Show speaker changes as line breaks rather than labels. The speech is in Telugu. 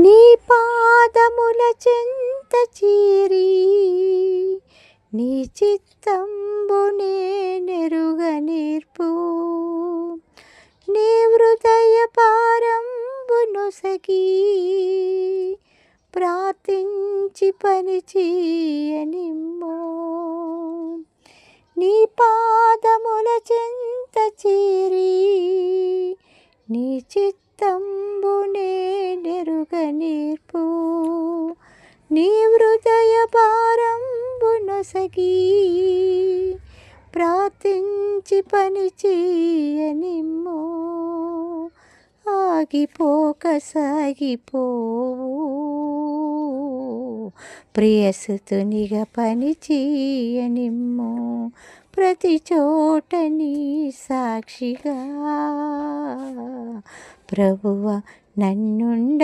నీ పాదముల చెంత చీరి నీ చిత్తంబునే నెరుగ నేర్పు. నీ హృదయ పారంబును సగి ప్రార్థించి పని చేయనిమ్మో నీ పాదముల చెంత చేరి నీ చిత్తంబునే నెరుగ నేర్పు. నీ హృదయ భారంబునొసగి ప్రార్థించి పని చేయనిమ్మో ఆగిపోక సాగిపోవు. ప్రియసుతునిగా పని చేయనిమ్ము ప్రతి చోట నీ సాక్షిగా. ప్రభువ నన్నుండ